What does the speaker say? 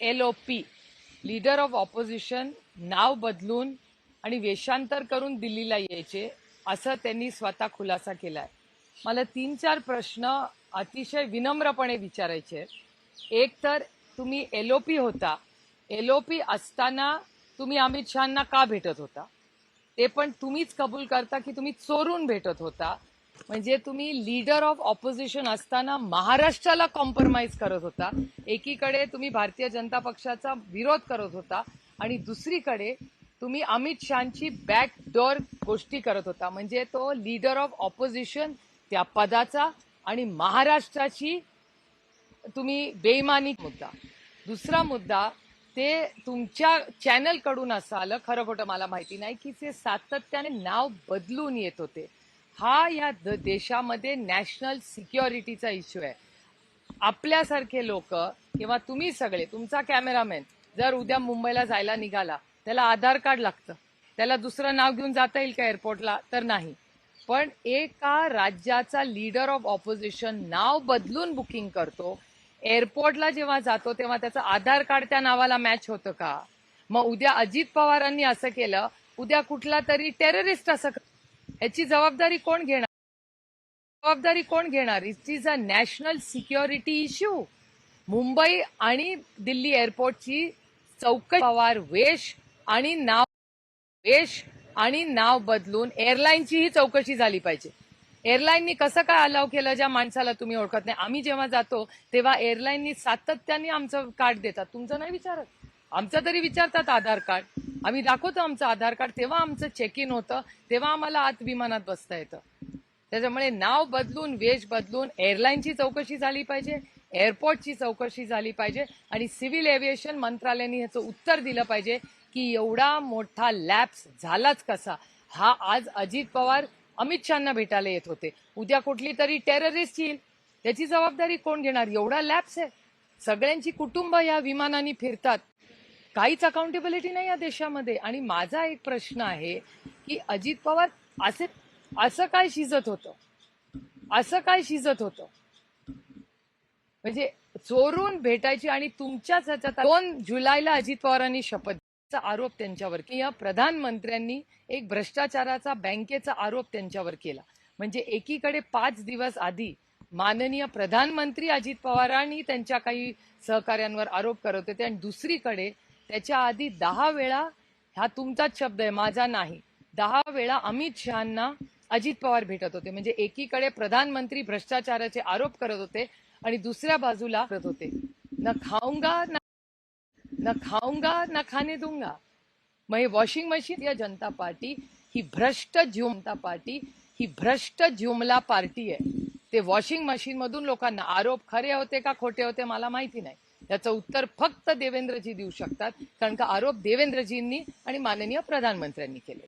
L O P leader of opposition नाव बदलून आणि वेषांतर करून दिल्लीला यायचे असं त्यांनी स्वतः खुलासा केलाय. मला तीन चार प्रश्न अतिशय विनम्रपणे विचारायचे एक तर तुम्ही एल ओ पी होता. एल ओ पी असताना तुम्ही अमित शहाना का भेटत होता? ते पण तुम्हीच कबूल करता की तुम्ही चोरून भेटत होता? म्हणजे तुम्ही लीडर ऑफ ऑपोजिशन असताना महाराष्ट्राला कॉम्प्रोमाइज करत होता. एकीकडे तुम्ही भारतीय जनता पक्षाचा विरोध करत होता आणि दुसरीकडे तुम्ही अमित शहाची बॅकडोर गोष्टी करत होता. म्हणजे तो लीडर ऑफ ऑपोजिशन त्या पदाचा आणि महाराष्ट्राची तुम्ही बेईमानी मुद्दा. दुसरा मुद्दा ते तुमच्या चॅनलकडून असं आलं. खरं खोटं मला माहिती नाही की ते सातत्याने नाव बदलून येत होते. हा या द- देशामध्ये नॅशनल सिक्युरिटीचा इश्यू आहे. आपल्यासारखे लोक किंवा तुम्ही सगळे तुमचा कॅमेरामॅन जर उद्या मुंबईला जायला निघाला त्याला आधार कार्ड लागतं. त्याला दुसरं नाव घेऊन जाता येईल का एअरपोर्टला तर नाही. पण एका राज्याचा लीडर ऑफ ऑपोजिशन नाव बदलून बुकिंग करतो. एअरपोर्टला जेव्हा जातो तेव्हा त्याचं आधार कार्ड त्या नावाला मॅच होतं का? मग उद्या अजित पवारांनी असं केलं उद्या कुठला तरी टेररिस्ट असं याची जबाबदारी कोण घेणार? जबाबदारी कोण घेणार? It is a national security issue Mumbai आणि दिल्ली एअरपोर्टची चौकट पवार वेश आणि नाव वेश आणि नाव बदलून एअरलाईनची ही चौकशी झाली पाहिजे. एअरलाईननी कसं काय अलाव केलं ज्या माणसाला तुम्ही ओळखत नाही? आम्ही जेव्हा जातो तेव्हा एअरलाईननी सातत्याने आमचं कार्ड देतात. तुमचं नाही विचारत? आमचं तरी विचारतात आधार कार्ड. आम्ही दाखवतो आमचं आधार कार्ड तेव्हा आमचं चेक इन होतं तेव्हा आम्हाला आत विमानात बसता येतं. त्याच्यामुळे नाव बदलून वेश बदलून एअरलाईनची चौकशी झाली पाहिजे एअरपोर्टची चौकशी झाली पाहिजे आणि सिव्हिल एव्हिएशन मंत्रालयाने ह्याचं उत्तर दिलं पाहिजे की एवढा मोठा लॅप्स झालाच कसा? हा आज अजित पवार अमित शहाना भेटायला येत होते. उद्या कुठली तरी टेररिस्ट येईल. त्याची जबाबदारी कोण घेणार? एवढा लॅप्स आहे. सगळ्यांची कुटुंब या विमानाने फिरतात. काहीच अकाउंटेबिलिटी नाही या देशामध्ये. आणि माझा एक प्रश्न आहे की अजित पवार असे असं काय शिजत होतं? असं काय शिजत होतं? म्हणजे चोरून भेटायची आणि तुमच्याच ह्याच्यात दोन जुलैला अजित पवारांनी शपथ आरोप त्यांच्यावर की या प्रधानमंत्र्यांनी एक भ्रष्टाचाराचा बँकेचा आरोप त्यांच्यावर केला. म्हणजे एकीकडे पाच दिवस आधी माननीय प्रधानमंत्री अजित पवारांनी त्यांच्या काही सहकार्यांवर आरोप करत होते आणि दुसरीकडे त्याच्या आधी दहा वेळा हा तुमचाच शब्द आहे माझा नाही. दहा वेळा अमित शहांना अजित पवार भेटत होते. म्हणजे एकीकडे प्रधानमंत्री भ्रष्टाचाराचे आरोप करत होते आणि दुसऱ्या बाजूला करत होते. न खाऊंगा न न खाऊंगा न खाने दूंगा. मग हे वॉशिंग मशीन या जनता पार्टी ही भ्रष्ट जनता पार्टी ही भ्रष्ट जुमला पार्टी आहे. ते वॉशिंग मशीन मधून लोकांना आरोप खरे होते का खोटे होते मला माहिती नाही. याचं उत्तर फक्त देवेंद्रजी देऊ शकतात कारण का आरोप देवेंद्रजींनी आणि माननीय प्रधानमंत्र्यांनी केले